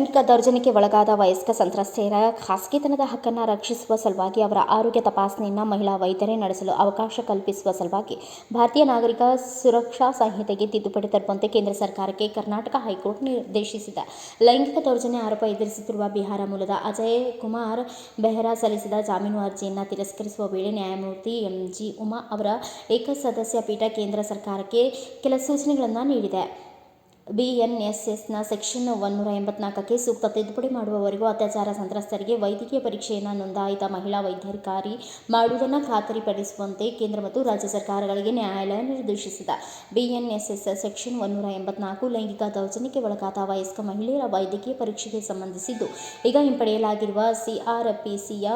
ದೌರ್ಜನ್ಯಕ್ಕೆ ಒಳಗಾದ ವಯಸ್ಕ ಸಂತ್ರಸ್ತೆಯರ ಖಾಸಗಿತನದ ಹಕ್ಕನ್ನು ರಕ್ಷಿಸುವ ಸಲುವಾಗಿ ಅವರ ಆರೋಗ್ಯ ತಪಾಸಣೆಯನ್ನು ಮಹಿಳಾ ವೈದ್ಯರೇ ನಡೆಸಲು ಅವಕಾಶ ಕಲ್ಪಿಸುವ ಸಲುವಾಗಿ ಭಾರತೀಯ ನಾಗರಿಕ ಸುರಕ್ಷಾ ಸಂಹಿತೆಗೆ ತಿದ್ದುಪಡಿ ತರುವಂತೆ ಕೇಂದ್ರ ಸರ್ಕಾರಕ್ಕೆ ಕರ್ನಾಟಕ ಹೈಕೋರ್ಟ್ ನಿರ್ದೇಶಿಸಿದ. ಲೈಂಗಿಕ ದೌರ್ಜನ್ಯ ಆರೋಪ ಎದುರಿಸುತ್ತಿರುವ ಬಿಹಾರ ಮೂಲದ ಅಜಯ್ ಕುಮಾರ್ ಬೆಹ್ರಾ ಸಲ್ಲಿಸಿದ ಜಾಮೀನು ಅರ್ಜಿಯನ್ನು ತಿರಸ್ಕರಿಸುವ ವೇಳೆ ನ್ಯಾಯಮೂರ್ತಿ ಎಂಜಿ ಉಮಾ ಅವರ ಏಕಸದಸ್ಯ ಪೀಠ ಕೇಂದ್ರ ಸರ್ಕಾರಕ್ಕೆ ಕೆಲ ಸೂಚನೆಗಳನ್ನು ನೀಡಿದೆ. ಬಿಎನ್ಎಸ್ಎಸ್ನ ಸೆಕ್ಷನ್ ಒನ್ನೂರ ಎಂಬತ್ನಾಲ್ಕಕ್ಕೆ ಸೂಕ್ತ ತಿದ್ದುಪಡಿ ಮಾಡುವವರೆಗೂ ಅತ್ಯಾಚಾರ ಸಂತ್ರಸ್ತರಿಗೆ ವೈದ್ಯಕೀಯ ಪರೀಕ್ಷೆಯನ್ನು ನೋಂದಾಯಿತ ಮಹಿಳಾ ವೈದ್ಯಾಧಿಕಾರಿ ಮಾಡುವುದನ್ನು ಖಾತರಿಪಡಿಸುವಂತೆ ಕೇಂದ್ರ ಮತ್ತು ರಾಜ್ಯ ಸರ್ಕಾರಗಳಿಗೆ ನ್ಯಾಯಾಲಯ ನಿರ್ದೇಶಿಸಿದೆ. ಬಿಎನ್ಎಸ್ಎಸ್ ಸೆಕ್ಷನ್ ಒನ್ನೂರ ಎಂಬತ್ನಾಲ್ಕು ಲೈಂಗಿಕ ದೌರ್ಜನ್ಯಕ್ಕೆ ಒಳಗಾದ ವಯಸ್ಕ ಮಹಿಳೆಯರ ವೈದ್ಯಕೀಯ ಪರೀಕ್ಷೆಗೆ ಸಂಬಂಧಿಸಿದ್ದು, ಈಗ ಹಿಂಪಡೆಯಲಾಗಿರುವ ಸಿಆರ್ಪಿಸಿಯ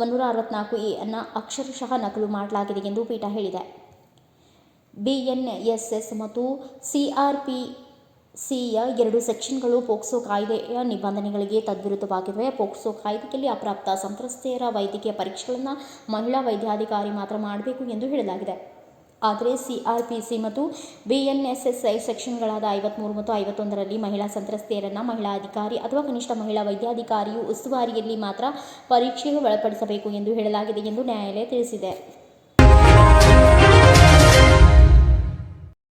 ಒನ್ನೂರ ಅರವತ್ನಾಲ್ಕು ಎ ಅನ್ನು ಅಕ್ಷರಶಃ ನಕಲು ಮಾಡಲಾಗಿದೆ ಎಂದು ಪೀಠ ಹೇಳಿದೆ. ಬಿಎನ್ಎಸ್ಎಸ್ ಮತ್ತು ಸಿಆರ್ಪಿಸಿಯ ಎರಡು ಸೆಕ್ಷನ್ಗಳು ಪೋಕ್ಸೋ ಕಾಯ್ದೆಯ ನಿಬಂಧನೆಗಳಿಗೆ ತದ್ವಿರುದ್ಧವಾಗಿವೆ. ಪೋಕ್ಸೋ ಕಾಯ್ದೆಯಲ್ಲಿ ಅಪ್ರಾಪ್ತ ಸಂತ್ರಸ್ತೆಯರ ವೈದ್ಯಕೀಯ ಪರೀಕ್ಷೆಗಳನ್ನು ಮಹಿಳಾ ವೈದ್ಯಾಧಿಕಾರಿ ಮಾತ್ರ ಮಾಡಬೇಕು ಎಂದು ಹೇಳಲಾಗಿದೆ. ಆದರೆ ಸಿಆರ್ಪಿಸಿ ಮತ್ತು ಬಿಎನ್ಎಸ್ಎಸ್ ಸೆಕ್ಷನ್ಗಳಾದ ಐವತ್ತ್ಮೂರು ಮತ್ತು ಐವತ್ತೊಂದರಲ್ಲಿ ಮಹಿಳಾ ಸಂತ್ರಸ್ತೆಯರನ್ನು ಮಹಿಳಾ ಅಧಿಕಾರಿ ಅಥವಾ ಕನಿಷ್ಠ ಮಹಿಳಾ ವೈದ್ಯಾಧಿಕಾರಿಯು ಉಸ್ತುವಾರಿಯಲ್ಲಿ ಮಾತ್ರ ಪರೀಕ್ಷೆಗೆ ಒಳಪಡಿಸಬೇಕು ಎಂದು ಹೇಳಲಾಗಿದೆ ಎಂದು ನ್ಯಾಯಾಲಯ ತಿಳಿಸಿದೆ.